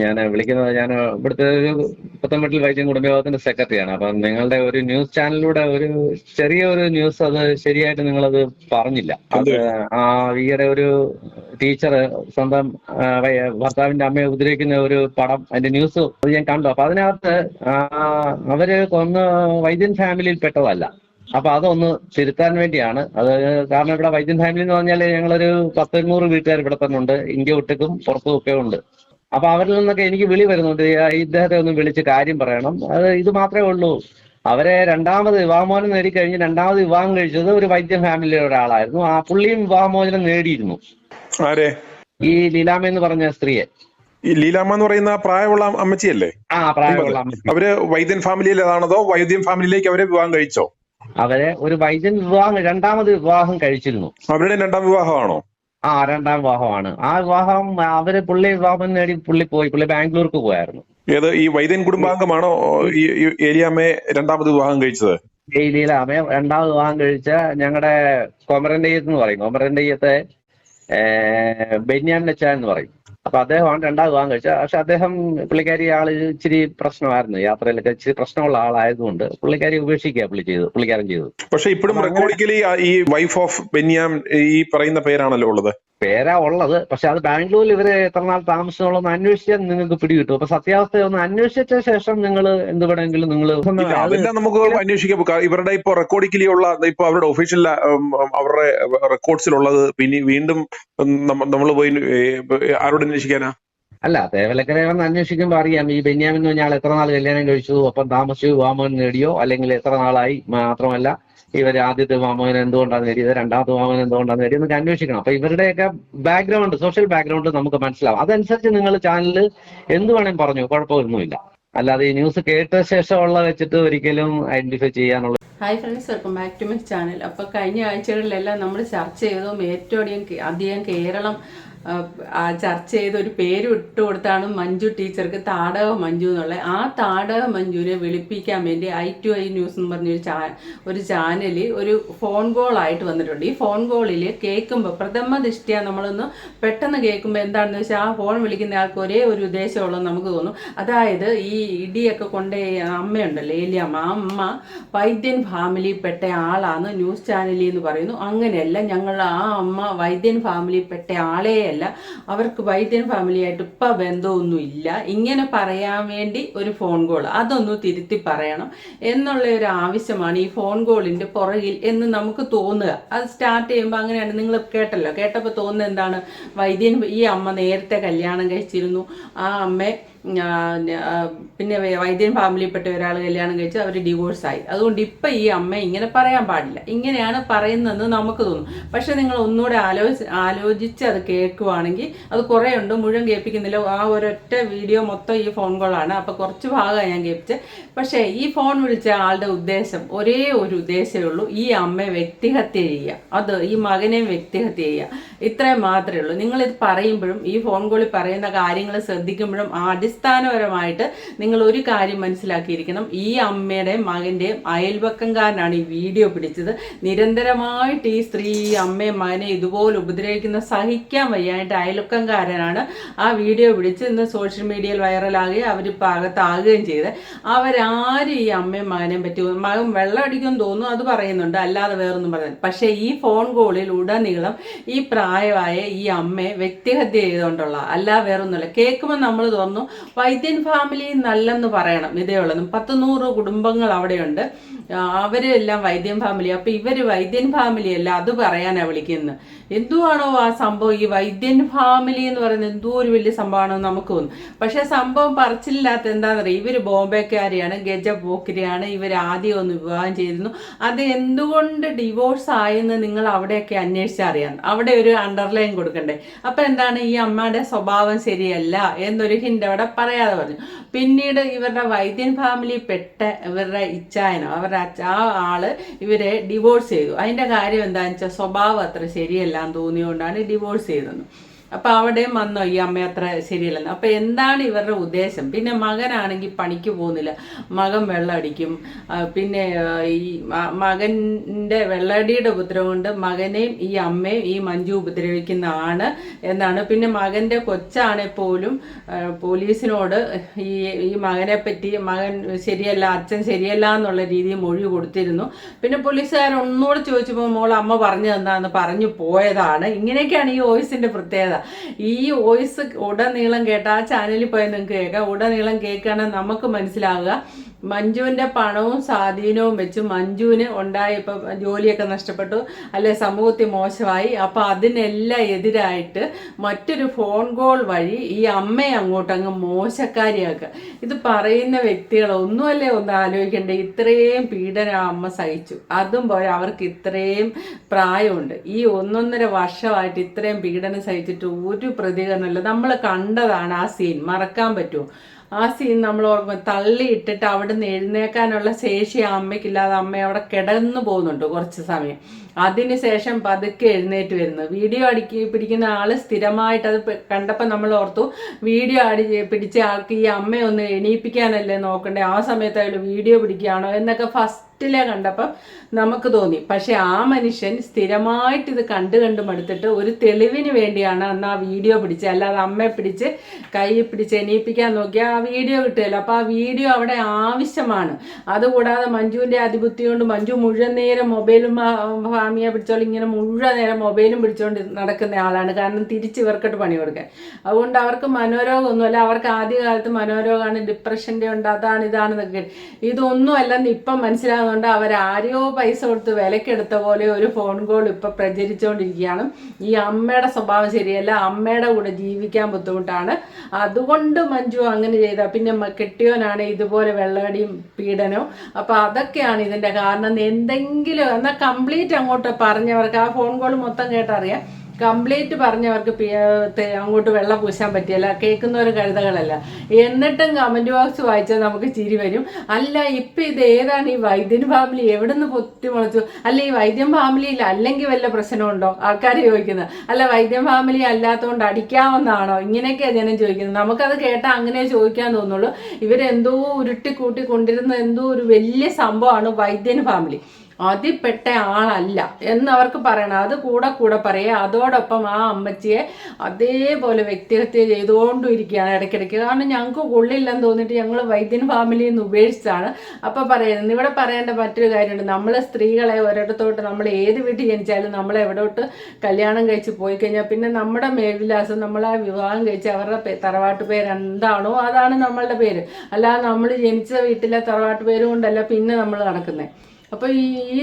ഞാൻ വിളിക്കുന്നത് ഞാൻ ഇവിടുത്തെ ഒരു പത്തമ്പട്ടിൽ വൈദ്യം കുടുംബയോഗത്തിന്റെ സെക്രട്ടറിയാണ്. അപ്പം നിങ്ങളുടെ ഒരു ന്യൂസ് ചാനലിലൂടെ ഒരു ചെറിയ ഒരു ന്യൂസ് അത് ശരിയായിട്ട് നിങ്ങളത് പറഞ്ഞില്ല. അത് ആ ഈയിടെ ഒരു ടീച്ചർ സ്വന്തം ഭർത്താവിന്റെ അമ്മയെ ഉപദ്രവിക്കുന്ന ഒരു പടം അതിന്റെ ന്യൂസ് അത് ഞാൻ കണ്ടു. അപ്പൊ അതിനകത്ത് അവർ കൊന്ന് വൈദ്യൻ ഫാമിലിയിൽ പെട്ടതല്ല. അപ്പൊ അതൊന്ന് തിരുത്താൻ വേണ്ടിയാണ്. അത് കാരണം ഇവിടെ വൈദ്യൻ ഫാമിലി എന്ന് പറഞ്ഞാൽ ഞങ്ങളൊരു പത്തൊരുന്നൂറ് വീട്ടുകാർ ഇവിടെ തന്നെ ഉണ്ട്. ഇന്ത്യ ഒട്ടുക്കും പുറത്തും ഒക്കെ ഉണ്ട്. അപ്പൊ അവരിൽ നിന്നൊക്കെ എനിക്ക് വിളി വരുന്നുണ്ട് ഇദ്ദേഹത്തെ ഒന്ന് വിളിച്ച് കാര്യം പറയണം. അത് ഇത് മാത്രമേ ഉള്ളൂ. അവരെ രണ്ടാമത് വിവാഹമോചനം നേടിക്കഴിഞ്ഞ് രണ്ടാമത് വിവാഹം കഴിച്ചത് ഒരു വൈദ്യ ഫാമിലിയിലെ ഒരാളായിരുന്നു. ആ പുള്ളിയും വിവാഹമോചനം നേടിയിരുന്നു. ആരെ? ഈ ലീലാമ എന്ന് പറഞ്ഞ സ്ത്രീയെ. ഈ ലീലാമ എന്ന് പറയുന്ന പ്രായമുള്ള അമ്മച്ചിയല്ലേ? ആ പ്രായമുള്ള. അവർ വൈദ്യൻ ഫാമിലിയിലേതാണതോ വൈദ്യൻ ഫാമിലിയിലേക്ക് അവരെ വിവാഹം കഴിച്ചോ? അവരെ ഒരു വൈദ്യൻ വിവാഹം രണ്ടാമത് വിവാഹം കഴിച്ചിരുന്നു. അവരുടെ രണ്ടാം വിവാഹമാണോ? ആ രണ്ടാം വിവാഹമാണ്. ആ വിവാഹം അവർ പുള്ളി വിവാഹം നേടി പുള്ളി പോയി. പുള്ളി ബാംഗ്ലൂർക്ക് പോയായിരുന്നു. ഏത് ഈ വൈദ്യൻ കുടുംബാംഗമാണോ ഈ ഏലിയാമ്മയെ രണ്ടാമത് വിവാഹം കഴിച്ചത്? ഡെയിലിയിലെ അമ്മയെ രണ്ടാമത് വിവാഹം കഴിച്ച ഞങ്ങളുടെ കൊമരന്റെയ്യത്ത് എന്ന് പറയും. കൊമരന്റെയ്യത്തെ ബെന്യാൻ ലച്ച എന്ന് പറയും. അപ്പൊ അദ്ദേഹമാണ് രണ്ടാമത് വിവാഹം കഴിച്ചത്. പക്ഷെ അദ്ദേഹം പുള്ളിക്കാരി ആൾ ഇച്ചിരി പ്രശ്നമായിരുന്നു. യാത്രയിലൊക്കെ ഇച്ചിരി പ്രശ്നമുള്ള ആളായതുകൊണ്ട് പുള്ളിക്കാരി ഉപേക്ഷിക്കുക പുള്ളി ചെയ്തു പുള്ളിക്കാരൻ ചെയ്തു പക്ഷെ ഇപ്പോഴും റെക്കോർഡിക്കലി ഈ വൈഫ് ഓഫ് ബെന്യാം ഈ പറയുന്ന പേരാണല്ലോ ഉള്ളത്? പേരാ ഉള്ളത്. പക്ഷെ അത് ബാംഗ്ലൂരിൽ ഇവർ എത്ര നാൾ താമസിച്ചുള്ളതെന്ന് അന്വേഷിച്ചാൽ നിങ്ങൾക്ക് പിടികിട്ടും. അപ്പൊ സത്യാവസ്ഥ ഒന്ന് അന്വേഷിച്ച ശേഷം നിങ്ങൾ എന്ത് വേണമെങ്കിലും നിങ്ങൾ അതെല്ലാം നമുക്ക് അന്വേഷിക്കാം. ഇവരുടെ ഇപ്പൊ റെക്കോർഡിക്കലി ഉള്ള ഇപ്പൊ അവരുടെ ഒഫീഷ്യൽ അവരുടെ റെക്കോർഡ്സിലുള്ളത് പിന്നെ വീണ്ടും നമ്മൾ പോയി ആരോട് അന്വേഷിക്കാനാ? അല്ല തേവലക്കര അന്വേഷിക്കുമ്പോൾ അറിയാം. ഈ ബെന്യാമിൻ എന്ന് പറഞ്ഞാൽ എത്ര നാൾ കല്യാണം കഴിച്ചു? ഒപ്പം താമസിച്ചു. വാമോഹൻ നേടിയോ? അല്ലെങ്കിൽ എത്ര നാളായി? മാത്രമല്ല ഇവർ ആദ്യത്തെ വാമോഹൻ എന്തുകൊണ്ടാണ് നേടിയത്? രണ്ടാമത്തെ വാമോഹൻ എന്തുകൊണ്ടാണ് നേടിയത് എന്നൊക്കെ അന്വേഷിക്കണം. അപ്പൊ ഇവരുടെയൊക്കെ ബാക്ക്ഗ്രൗണ്ട് സോഷ്യൽ ബാക്ക്ഗ്രൗണ്ട് നമുക്ക് മനസ്സിലാവും. അതനുസരിച്ച് നിങ്ങൾ ചാനലിൽ എന്ത് വേണേലും പറഞ്ഞു. കുഴപ്പമൊന്നുമില്ല. അല്ലാതെ ഈ ന്യൂസ് കേട്ട ശേഷം ഉള്ള വെച്ചിട്ട് ഒരിക്കലും ഐഡന്റിഫൈ ചെയ്യാനുള്ള hi friends welcome back to my channel അപ്പോൾ കഴിഞ്ഞ ആഴ്ചകളിലെല്ലാം നമ്മൾ ചർച്ച ചെയ്തതും ഏറ്റവും അധികം കേരളം ചർച്ച ചെയ്ത ഒരു പേര് ഇട്ട് കൊടുത്താണ് മഞ്ജു ടീച്ചർക്ക് താടക മഞ്ജു എന്നുള്ളത്. ആ താടക മഞ്ജുവിനെ വിളിപ്പിക്കാൻ വേണ്ടി ഐ ടു ഐ ന്യൂസ് എന്ന് പറഞ്ഞൊരു ചാ ഒരു ചാനൽ ഒരു ഫോൺ കോൾ ആയിട്ട് വന്നിട്ടുണ്ട്. ഈ ഫോൺ കോളിൽ കേൾക്കുമ്പോൾ പ്രഥമ ദൃഷ്ടിയ നമ്മളൊന്ന് പെട്ടെന്ന് കേൾക്കുമ്പോൾ എന്താണെന്ന് വെച്ചാൽ ആ ഫോൺ വിളിക്കുന്ന ആൾക്ക് ഒരേ ഒരു ഉദ്ദേശമുള്ളൂ നമുക്ക് തോന്നും. അതായത് ഈ ഇടിയൊക്കെ കൊണ്ട അമ്മയുണ്ടല്ലോ ഏലിയമ്മ ആ അമ്മ വൈദ്യൻ ഫാമിലിയിൽപ്പെട്ട ആളാണ് ന്യൂസ് ചാനലിൽ എന്ന് പറയുന്നു. അങ്ങനെയല്ല ഞങ്ങൾ ആ അമ്മ വൈദ്യൻ ഫാമിലിയിൽപ്പെട്ട ആളെയല്ല അവർക്ക് വൈദ്യൻ ഫാമിലിയായിട്ട് ഇപ്പം ബന്ധമൊന്നും ഇല്ല ഇങ്ങനെ പറയാൻ വേണ്ടി ഒരു ഫോൺ കോൾ അതൊന്ന് തിരുത്തി പറയണം എന്നുള്ള ഒരു ആവശ്യമാണ് ഈ ഫോൺ കോളിന്റെ പുറകിൽ എന്ന് നമുക്ക് തോന്നുക. അത് സ്റ്റാർട്ട് ചെയ്യുമ്പോൾ അങ്ങനെയാണ്. നിങ്ങൾ കേട്ടല്ലോ. കേട്ടപ്പോൾ തോന്നുന്നത് എന്താണ്? വൈദ്യൻ ഈ അമ്മ നേരത്തെ കല്യാണം കഴിച്ചിരുന്നു. ആ അമ്മ പിന്നെ വൈദ്യൻ ഫാമിലിയിൽപ്പെട്ട ഒരാൾ കല്യാണം കഴിച്ച് അവർ ഡിവോഴ്സായി. അതുകൊണ്ട് ഇപ്പം ഈ അമ്മ ഇങ്ങനെ പറയാൻ പാടില്ല. ഇങ്ങനെയാണ് പറയുന്നതെന്ന് നമുക്ക് തോന്നും. പക്ഷെ നിങ്ങൾ ഒന്നുകൂടെ ആലോചിച്ച് ആലോചിച്ച് അത് കേൾക്കുവാണെങ്കിൽ അത് കുറേ ഉണ്ട് മുഴുവൻ കേൾപ്പിക്കുന്നില്ല. ആ ഒരൊറ്റ വീഡിയോ മൊത്തം ഈ ഫോൺ കോളാണ്. അപ്പോൾ കുറച്ച് ഭാഗമാണ് ഞാൻ കേൾപ്പിച്ചത് പക്ഷേ ഈ ഫോൺ വിളിച്ച ആളുടെ ഉദ്ദേശം ഒരേ ഒരു ഉദ്ദേശമേ ഉള്ളൂ. ഈ അമ്മയെ വ്യക്തിഹത്യ ചെയ്യുക. അത് ഈ മകനെ വ്യക്തിഹത്യ ചെയ്യുക. ഇത്രയും മാത്രമേ ഉള്ളൂ. നിങ്ങളിത് പറയുമ്പോഴും ഈ ഫോൺ കോളിൽ പറയുന്ന കാര്യങ്ങൾ ശ്രദ്ധിക്കുമ്പോഴും ആ അടിസ്ഥാനപരമായിട്ട് നിങ്ങൾ ഒരു കാര്യം മനസ്സിലാക്കിയിരിക്കണം. ഈ അമ്മയുടെയും മകന്റെയും അയൽവക്കംകാരനാണ് ഈ വീഡിയോ പിടിച്ചത്. നിരന്തരമായിട്ട് ഈ സ്ത്രീ ഈ അമ്മയും മകനെ ഇതുപോലെ ഉപദ്രവിക്കുന്ന സഹിക്കാൻ വയ്യായിട്ട് അയൽവക്കംകാരനാണ് ആ വീഡിയോ പിടിച്ച് ഇന്ന് സോഷ്യൽ മീഡിയയിൽ വൈറലാകുകയും അവർ പാകത്താകുകയും ചെയ്ത് അവരാരും ഈ അമ്മയും മകനെയും പറ്റി മകൻ വെള്ളം അടിക്കുമെന്ന് തോന്നുന്നു അത് പറയുന്നുണ്ട്. അല്ലാതെ വേറൊന്നും പറയുന്നത് പക്ഷേ ഈ ഫോൺ കോളിൽ ഉടനീളം ഈ പ്രായമായ ഈ അമ്മയെ വ്യക്തിഹത്യ ചെയ്തുകൊണ്ടുള്ള അല്ലാതെ വേറൊന്നുമില്ല. കേൾക്കുമ്പോൾ നമ്മൾ തോന്നുന്നു വൈദ്യൻ ഫാമിലി നല്ലെന്ന് പറയണം. ഇതേ ഉള്ളതും പത്ത് നൂറ് കുടുംബങ്ങൾ അവിടെയുണ്ട്. അവരെല്ലാം വൈദ്യൻ ഫാമിലി അപ്പൊ ഇവർ വൈദ്യൻ ഫാമിലി അല്ല അത് പറയാനാ വിളിക്കുന്നത് എന്തുവാണോ ആ സംഭവം? ഈ വൈദ്യൻ ഫാമിലി എന്ന് പറയുന്നത് എന്തോ ഒരു വലിയ സംഭവമാണോ നമുക്ക് തോന്നും. പക്ഷെ സംഭവം പറച്ചിലില്ലാത്ത എന്താണെന്നറിയാം ഇവർ ബോംബെക്കാരിയാണ് ഗജ പോക്കിരിയാണ്. ഇവർ ആദ്യം ഒന്ന് വിവാഹം ചെയ്തിരുന്നു. അത് എന്തുകൊണ്ട് ഡിവോഴ്സ് ആയെന്ന് നിങ്ങൾ അവിടെയൊക്കെ അന്വേഷിച്ചറിയാം അവിടെ ഒരു അണ്ടർലൈൻ കൊടുക്കണ്ടേ. അപ്പൊ എന്താണ്? ഈ അമ്മയുടെ സ്വഭാവം ശരിയല്ല എന്നൊരു ഹിന്റ് അവിടെ പറയാതെ പറഞ്ഞു. പിന്നീട് ഇവരുടെ വൈദ്യൻ ഫാമിലി പെട്ട ഇവരുടെ ഇച്ചായനോ അവരുടെ ആ ആൾ ഇവരെ ഡിവോഴ്സ് ചെയ്തു. അതിന്റെ കാര്യം എന്താണെന്ന് വെച്ചാൽ സ്വഭാവം അത്ര ശരിയല്ല എന്ന് തോന്നിയുകൊണ്ടാണ് ഡിവോഴ്സ് ചെയ്തത്. അപ്പൊ അവിടെയും വന്നോ ഈ അമ്മ അത്ര ശരിയല്ലെന്ന്. അപ്പൊ എന്താണ് ഇവരുടെ ഉദ്ദേശം? പിന്നെ മകനാണെങ്കിൽ പണിക്ക് പോകുന്നില്ല. മകൻ വെള്ളം അടിക്കും പിന്നെ ഈ മകന്റെ വെള്ളടിയുടെ ഉപദ്രവം കൊണ്ട് മകനെയും ഈ അമ്മയും ഈ മഞ്ജു ഉപദ്രവിക്കുന്നതാണ് എന്നാണ്. പിന്നെ മകന്റെ കൊച്ചാണെ പോലും പോലീസിനോട് ഈ ഈ മകനെ പറ്റി മകൻ ശരിയല്ല അച്ഛൻ ശരിയല്ല എന്നുള്ള രീതിയിൽ മൊഴി കൊടുത്തിരുന്നു. പിന്നെ പോലീസുകാരൻ ഒന്നുകൂടെ ചോദിച്ചപ്പോൾ മോൾ അമ്മ പറഞ്ഞു തന്നാന്ന് പറഞ്ഞു പോയതാണ്. ഇങ്ങനെയൊക്കെയാണ് ഈ വോയിസിന്റെ പ്രത്യേകത. ഈ വോയിസ് ഉടനീളം കേട്ട ആ ചാനലിൽ പോയി നിങ്ങൾക്ക് കേൾക്കാം. ഉടനീളം കേൾക്കുകയാണെങ്കിൽ നമുക്ക് മനസ്സിലാവുക. മഞ്ജുവിന്റെ പണവും സ്വാധീനവും വെച്ച് മഞ്ജുവിന് ഉണ്ടായ ഇപ്പം ജോലിയൊക്കെ നഷ്ടപ്പെട്ടു. അല്ലെ സമൂഹത്തിൽ മോശമായി. അപ്പൊ അതിനെല്ലാം എതിരായിട്ട് മറ്റൊരു ഫോൺ കോൾ വഴി ഈ അമ്മയെ അങ്ങോട്ട് അങ്ങ് മോശക്കാരിയാക്കുക. ഇത് പറയുന്ന വ്യക്തികൾ ഒന്നുമല്ലേ ഒന്ന് ആലോചിക്കേണ്ടേ? ഇത്രയും പീഡനം അമ്മ സഹിച്ചു. അതും പോലെ അവർക്ക് ഇത്രയും പ്രായമുണ്ട്. ഈ ഒന്നൊന്നര വർഷമായിട്ട് ഇത്രയും പീഡനം സഹിച്ചിട്ട് ഒരു പ്രതികരണമില്ല. നമ്മൾ കണ്ടതാണ് ആ സീൻ. മറക്കാൻ പറ്റുമോ? ആ സീൻ നമ്മൾ തള്ളി തള്ളിയിട്ടിട്ട് അവിടെ നിന്ന് എഴുന്നേക്കാനുള്ള ശേഷി ആ അമ്മയ്ക്കില്ലാതെ അമ്മ അവിടെ കിടന്നു പോകുന്നുണ്ട് കുറച്ച് സമയം. അതിനുശേഷം പതുക്കെ എഴുന്നേറ്റ് വരുന്നു. വീഡിയോ അടിക്കി പിടിക്കുന്ന ആൾ സ്ഥിരമായിട്ട് അത് കണ്ടപ്പോൾ നമ്മൾ ഓർത്തു വീഡിയോ അടി പിടിച്ച ആൾക്ക് ഈ അമ്മയെ ഒന്ന് എണീപ്പിക്കാനല്ലേ നോക്കണ്ടേ? ആ സമയത്ത് അയാൾ വീഡിയോ പിടിക്കുകയാണോ എന്നൊക്കെ ഫസ്റ്റിലെ കണ്ടപ്പോൾ നമുക്ക് തോന്നി. പക്ഷെ ആ മനുഷ്യൻ സ്ഥിരമായിട്ട് ഇത് കണ്ടു കണ്ട് മടുത്തിട്ട് ഒരു തെളിവിന് വേണ്ടിയാണ് അന്ന് ആ വീഡിയോ പിടിച്ചത്. അല്ലാതെ അമ്മയെ പിടിച്ച് കൈ പിടിച്ച് എണീപ്പിക്കാൻ നോക്കിയാൽ ആ വീഡിയോ കിട്ടുകയില്ല. അപ്പോൾ ആ വീഡിയോ അവിടെ ആവശ്യമാണ്. അതുകൂടാതെ മഞ്ജുവിന്റെ അതിബുദ്ധി കൊണ്ട് മഞ്ജു മുഴുവൻ നേരം മൊബൈലും ഫാമിയെ പിടിച്ചോണ്ട് ഇങ്ങനെ മുഴുവൻ നേരം മൊബൈലും പിടിച്ചുകൊണ്ട് നടക്കുന്ന ആളാണ്. കാരണം തിരിച്ച് ഇവർക്കിട്ട് പണി കൊടുക്കാൻ. അതുകൊണ്ട് അവർക്ക് മനോരോഗമൊന്നുമല്ല അവർക്ക് ആദ്യകാലത്ത് മനോരോഗമാണ് ഡിപ്രഷന്റെ ഉണ്ട് അതാണ് ഇതാണെന്നൊക്കെ. ഇതൊന്നും അല്ലെന്ന് ഇപ്പം മനസ്സിലാകുന്നുണ്ട് അവരാരെയോ പൈസ കൊടുത്ത് വിലക്കെടുത്ത പോലെ ഒരു ഫോൺ കോൾ ഇപ്പം പ്രചരിച്ചുകൊണ്ടിരിക്കുകയാണ് ഈ അമ്മയുടെ സ്വഭാവം ശരിയല്ല അമ്മയുടെ കൂടെ ജീവിക്കാൻ ബുദ്ധിമുട്ടാണ്. അതുകൊണ്ട് മഞ്ജു അങ്ങനെ ചെയ്ത. പിന്നെ കെട്ടിയോനാണ് ഇതുപോലെ വെള്ളടിയും പീഡനവും. അപ്പോൾ അതൊക്കെയാണ് ഇതിന്റെ കാരണം. എന്തെങ്കിലും എന്നാൽ കംപ്ലീറ്റ് അങ്ങോട്ട് പറഞ്ഞവർക്ക് ആ ഫോൺ കോൾ മൊത്തം കേട്ടറിയാം. കംപ്ലീറ്റ് പറഞ്ഞവർക്ക് അങ്ങോട്ട് വെള്ളം പൂശാൻ പറ്റിയല്ല കേൾക്കുന്നവർ കഴുതകളല്ല. എന്നിട്ടും കമന്റ് ബോക്സ് വായിച്ചാൽ നമുക്ക് ചിരി വരും. അല്ല ഇപ്പൊ ഇത് ഏതാണ് ഈ വൈദ്യൻ ഫാമിലി എവിടുന്ന് പൊത്തി മുളച്ചു അല്ല ഈ വൈദ്യൻ ഫാമിലിയിൽ അല്ലെങ്കിൽ വല്ല പ്രശ്നമുണ്ടോ? ആൾക്കാർ ചോദിക്കുന്നത്. അല്ല വൈദ്യൻ ഫാമിലി അല്ലാത്തതുകൊണ്ട് അടിക്കാവുന്നതാണോ? ഇങ്ങനെയൊക്കെയാണ് ജനം ചോദിക്കുന്നത്. നമുക്കത് കേട്ടാൽ അങ്ങനെ ചോദിക്കാൻ തോന്നുള്ളൂ. ഇവരെന്തോ ഉരുട്ടി കൂട്ടി കൊണ്ടിരുന്ന എന്തോ ഒരു വലിയ സംഭവമാണ് വൈദ്യൻ ഫാമിലി അതിൽപ്പെട്ട ആളല്ല എന്നവർക്ക് പറയണം. അത് കൂടെ കൂടെ പറയുക അതോടൊപ്പം ആ അമ്മച്ചിയെ അതേപോലെ വ്യക്തിഹത്യ ചെയ്തുകൊണ്ടും ഇരിക്കുകയാണ് ഇടയ്ക്കിടയ്ക്ക്. കാരണം ഞങ്ങൾക്ക് കൊള്ളില്ലെന്ന് തോന്നിയിട്ട് ഞങ്ങൾ വൈദ്യൻ ഫാമിലിയിൽ നിന്ന് ഉപേക്ഷിച്ചാണ്. അപ്പോൾ പറയുന്നത് ഇവിടെ പറയേണ്ട മറ്റൊരു കാര്യമുണ്ട്. നമ്മൾ സ്ത്രീകളെ ഒരിടത്തോട്ട് നമ്മൾ ഏത് വീട്ടിൽ ജനിച്ചാലും നമ്മൾ എവിടോട്ട് കല്യാണം കഴിച്ച് പോയി കഴിഞ്ഞാൽ പിന്നെ നമ്മുടെ മേൽവിലാസം ആ വിവാഹം കഴിച്ച് അവരുടെ തറവാട്ട് പേര് എന്താണോ അതാണ് നമ്മളുടെ പേര്. അല്ലാതെ നമ്മൾ ജനിച്ച വീട്ടിലെ തറവാട്ട് പേര് കൊണ്ടല്ല പിന്നെ നമ്മൾ നടക്കുന്നത് അപ്പൊ ഈ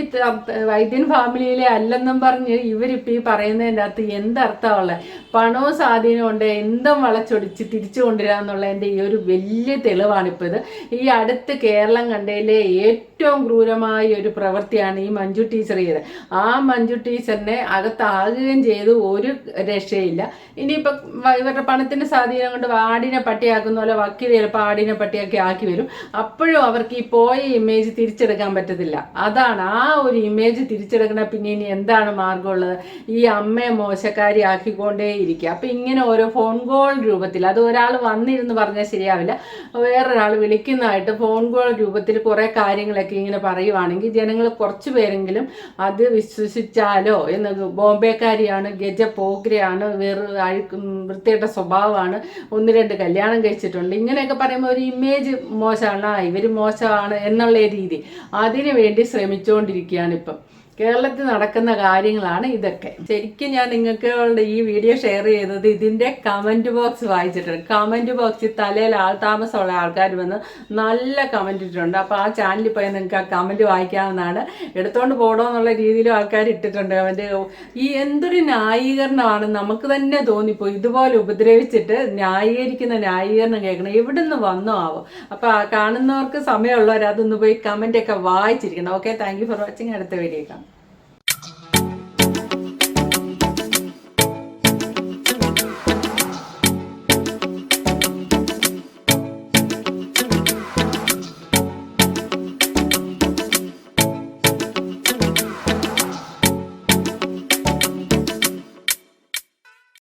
വൈദ്യൻ ഫാമിലിയിലെ അല്ലെന്നും പറഞ്ഞ് ഇവരിപ്പോ ഈ പറയുന്നതിന്റെ അകത്ത് എന്തർത്ഥമുള്ള പണവും സ്വാധീനവും ഉണ്ട്. എന്തും വളച്ചൊടിച്ച് തിരിച്ചു കൊണ്ടുവരാന്നുള്ളതിന്റെ ഈ ഒരു വലിയ തെളിവാണ് ഇപ്പോൾ ഇത് ഈ അടുത്ത് കേരളം കണ്ടതിലെ ഏറ്റവും ക്രൂരമായ ഒരു പ്രവൃത്തിയാണ് ഈ മഞ്ജു ടീച്ചർ ചെയ്തത്. ആ മഞ്ജു ടീച്ചറിനെ അകത്താകുകയും ചെയ്തു. ഒരു രക്ഷയില്ല. ഇനിയിപ്പോൾ ഇവരുടെ പണത്തിന്റെ സ്വാധീനം കൊണ്ട് ആടിനെ പട്ടിയാക്കുന്ന പോലെ വക്കീൽ ചിലപ്പോൾ ആടിനെ പട്ടിയാക്കി ആക്കി വരും. അപ്പോഴും അവർക്ക് ഈ പോയ ഇമേജ് തിരിച്ചെടുക്കാൻ പറ്റത്തില്ല. അതാണ് ആ ഒരു ഇമേജ് തിരിച്ചെടുക്കണ പിന്നെ ഇനി എന്താണ് മാർഗമുള്ളത്? ഈ അമ്മയെ മോശക്കാരി ആക്കിക്കൊണ്ടേ ഇരിക്കുക. അപ്പം ഇങ്ങനെ ഓരോ ഫോൺ കോൾ രൂപത്തിൽ അത് ഒരാൾ വന്നിരുന്ന് പറഞ്ഞാൽ ശരിയാവില്ല. വേറൊരാൾ വിളിക്കുന്നതായിട്ട് ഫോൺ കോൾ രൂപത്തിൽ കുറേ കാര്യങ്ങളൊക്കെ ഇങ്ങനെ പറയുവാണെങ്കിൽ ജനങ്ങൾ കുറച്ച് പേരെങ്കിലും അത് വിശ്വസിച്ചാലോ എന്ന് ബോംബെക്കാരിയാണ് ഗജ പോഗ്രയാണ് വേറെ അഴുക്ക് വൃത്തിയുടെ സ്വഭാവമാണ്. ഒന്ന് രണ്ട് കല്യാണം കഴിച്ചിട്ടുണ്ട്. ഇങ്ങനെയൊക്കെ പറയുമ്പോൾ ഒരു ഇമേജ് മോശമാണ്. ഇവർ മോശമാണ് എന്നുള്ള രീതി. അതിനു വേണ്ടി ശ്രമിച്ചുകൊണ്ടിരിക്കുകയാണ് ഇപ്പം. കേരളത്തിൽ നടക്കുന്ന കാര്യങ്ങളാണ് ഇതൊക്കെ. ശരിക്കും ഞാൻ നിങ്ങൾക്ക് ഈ വീഡിയോ ഷെയർ ചെയ്തത് ഇതിന്റെ കമന്റ് ബോക്സ് വായിച്ചിട്ടുണ്ട്. കമന്റ് ബോക്സിൽ തലയിൽ ആൾ താമസമുള്ള ആൾക്കാർ വന്ന് നല്ല കമന്റ് ഇട്ടിട്ടുണ്ട്. അപ്പോൾ ആ ചാനലിൽ പോയി നിങ്ങൾക്ക് ആ കമന്റ് വായിക്കാവുന്നതാണ്. എടുത്തോണ്ട് പോടോ എന്നുള്ള രീതിയിലും ആൾക്കാർ ഇട്ടിട്ടുണ്ട് അവന്റെ ഈ എന്തൊരു ന്യായീകരണമാണ്. നമുക്ക് തന്നെ തോന്നിപ്പോയി. ഇതുപോലെ ഉപദ്രവിച്ചിട്ട് ന്യായീകരിക്കുന്ന ന്യായീകരണം കേൾക്കണം. എവിടുന്ന് വന്നോ ആവോ? അപ്പോൾ കാണുന്നവർക്ക് സമയമുള്ളവർ അതൊന്ന് പോയി കമന്റ് ഒക്കെ വായിച്ചിരിക്കണം. ഓക്കെ താങ്ക് ഫോർ വാച്ചിങ് അടുത്ത വീഡിയോ കാണാം.